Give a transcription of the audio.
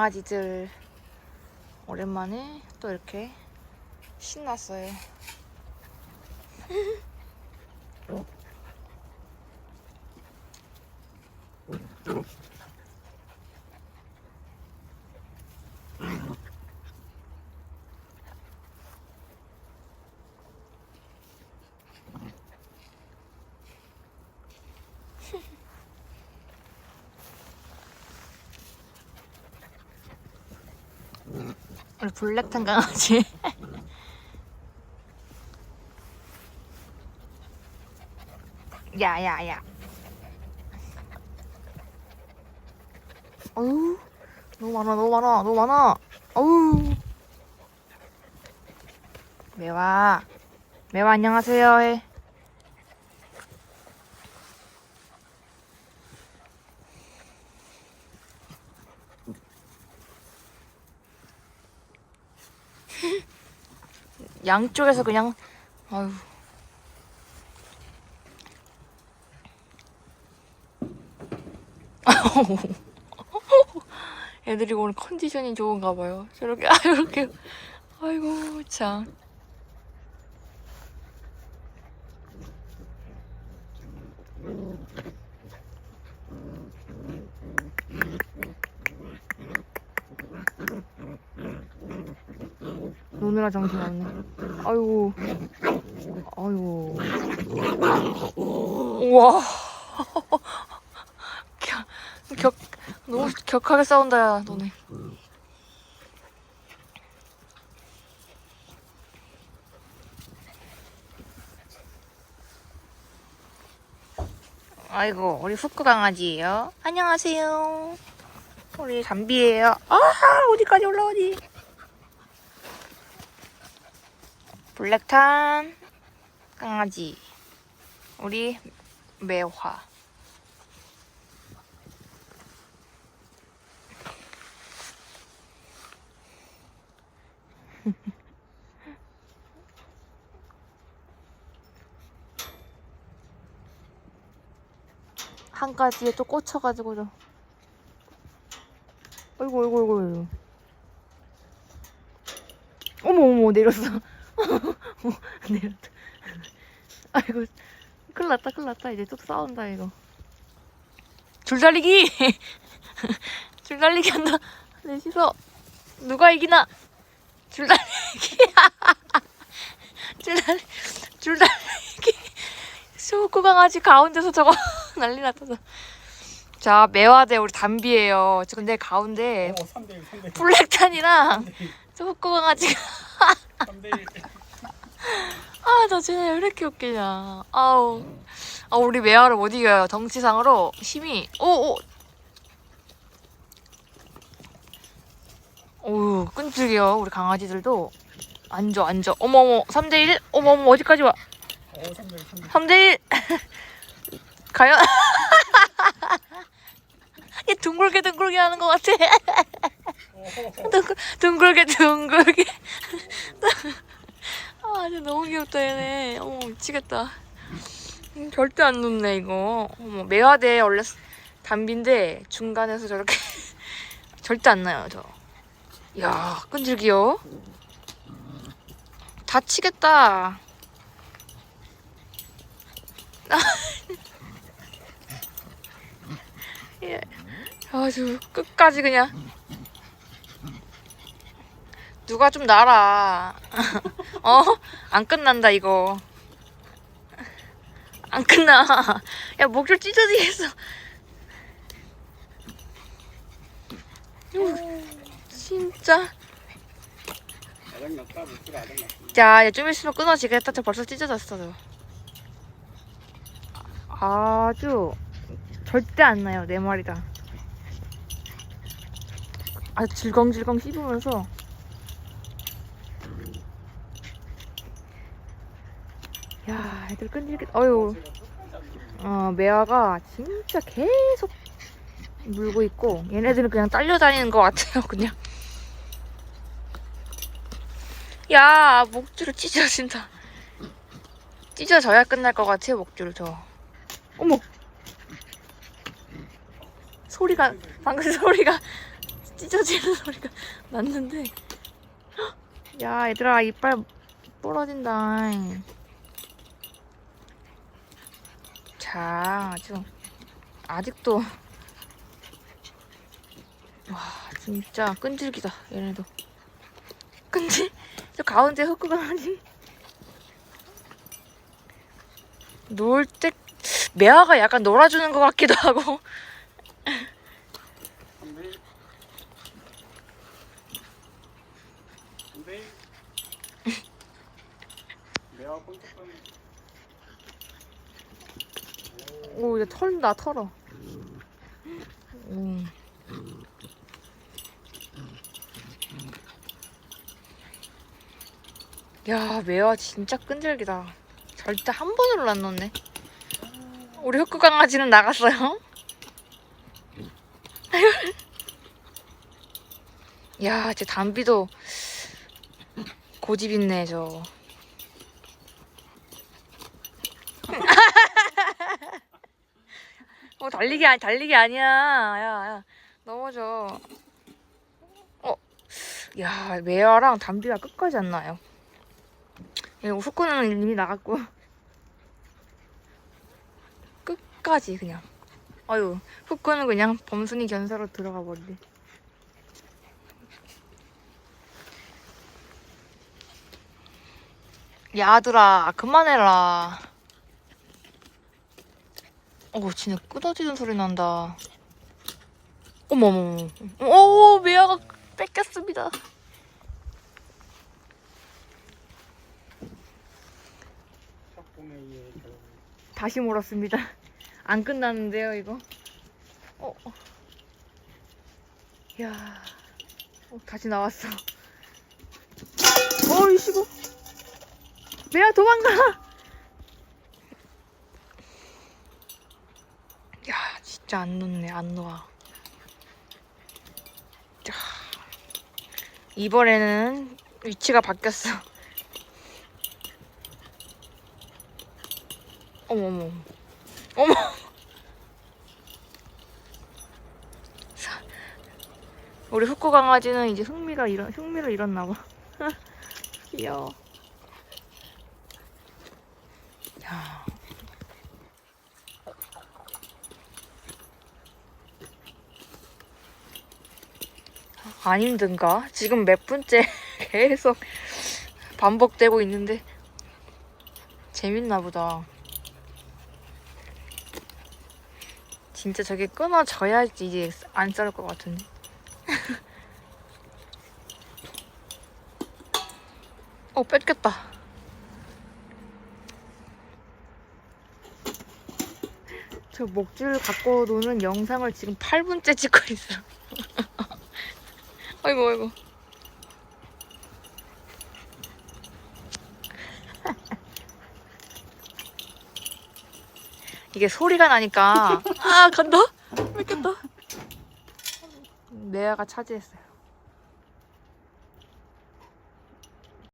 강아지들 오랜만에 또 이렇게 신났어요. 우리 블랙탄 강아지. 야야야. 어우 너무 많아 너무 많아 너무 많아. 어우. 매화 매화 안녕하세요 해. 양쪽에서 그냥 아유. 애들이 오늘 컨디션이 좋은가 봐요. 저렇게 아 이렇게 아이고 참. 노느라 정신 없네. 아이고. 아이고. 우와. 격, 격, 너무 격하게 싸운다, 야, 너네. 아이고, 우리 후크 강아지예요. 안녕하세요. 우리 담비예요. 아, 어디까지 올라오니? 블랙탄 강아지 우리 매화. 한 가지에 또 꽂혀가지고 좀. 어이구 어이구 어이구 어머 어머 내렸어 내렸다. 아이고, 큰일 났다, 큰일 났다. 이제 또 싸운다, 이거. 줄달리기! 줄달리기 한다. 넷이서 누가 이기나? 줄달리기! 줄달리, 줄달리기! 수구 강아지 가운데서 저거 난리 났다. 저. 자, 매화대 우리 담비예요. 저 근데 가운데 어, 3대1, 3대1. 블랙탄이랑 저 후쿠 강아지가 3대1. 아, 나 쟤네 왜 이렇게 웃기냐. 아우. 아, 우리 메아를 못 이겨요. 덩치상으로 힘이. 오, 오. 오우, 끈질겨. 우리 강아지들도. 앉아, 앉아. 어머어머, 3대1? 어머어머, 어디까지 와? 어, 3대1, 3대1. 3대1! 과연? 얘 둥글게 둥글게 하는 것 같아. 둥글, 둥글게 둥글게. 아, 진짜 너무 귀엽다 얘네. 어머 미치겠다. 음, 절대 안 눕네 이거. 어머 매화대 원래 담비인데 중간에서 저렇게 절대 안 나요 저. 야 끈질기요. 다치겠다. 예. 아주 끝까지 그냥 누가 좀 날아 어? 안 끝난다 이거 안 끝나 야 목줄 찢어지겠어 유, 진짜. 자, 이제 좀 있으면 끊어지겠다. 저 벌써 찢어졌어. 저. 아주 절대 안 나요. 내 말이다. 아주 질겅질겅 씹으면서 야, 애들 끈질기. 어유. 어, 매화가 진짜 계속 물고 있고 얘네들은 그냥 딸려 다니는 것 같아요. 그냥. 야 목줄을 찢어진다 찢어져야 끝날 것 같아요 목줄을 저 어머 소리가 방금 소리가 찢어지는 소리가 났는데 야 얘들아 이빨 부러진다 자 아주 아직도 와 진짜 끈질기다 얘네도 끈질 저 가운데 흑구강아지 놀때 매화가 약간 놀아주는 것 같기도 하고. 오 이제 털다 털어 오. 야 매화 진짜 끈질기다 절대 한 번으로 안 넣네 우리 흑구 강아지는 나갔어요 야, 제 담비도 고집 있네, 저. 어, 달리기 아니 달리기 아니야. 야, 야. 넘어져. 어. 야, 메아랑 담비가 끝까지 안 나요. 이거 후쿠는 이미 나갔고. 끝까지 그냥. 아유, 후쿠는 그냥 범순이 견사로 들어가 버리네. 야, 아들아, 그만해라. 어, 진짜 끊어지는 소리 난다. 어머머머. 오, 뺏겼습니다. 협공에 의해 결국 다시 몰았습니다. 안 끝났는데요, 이거. 어, 어. 야, 어, 다시 나왔어. 어이, 시고. 메아 도망가! 야, 진짜 안 놓네, 안 놓아. 자, 이번에는 위치가 바뀌었어. 어머머. 어머. 사- 우리 흑구 강아지는 이제 흥미가 잃어 흥미를 잃었나 봐. 귀여워. 안 힘든가? 지금 몇 분째 계속 반복되고 있는데 재밌나 보다. 진짜 저게 끊어져야지 이제 안 썰을 것 같은데. 어, 뺏겼다. 저 목줄 갖고 노는 영상을 지금 8분째 찍고 있어. 아이고, 아이고. 이게 소리가 나니까. 아 간다? 뺏겼다 메아가 차지했어요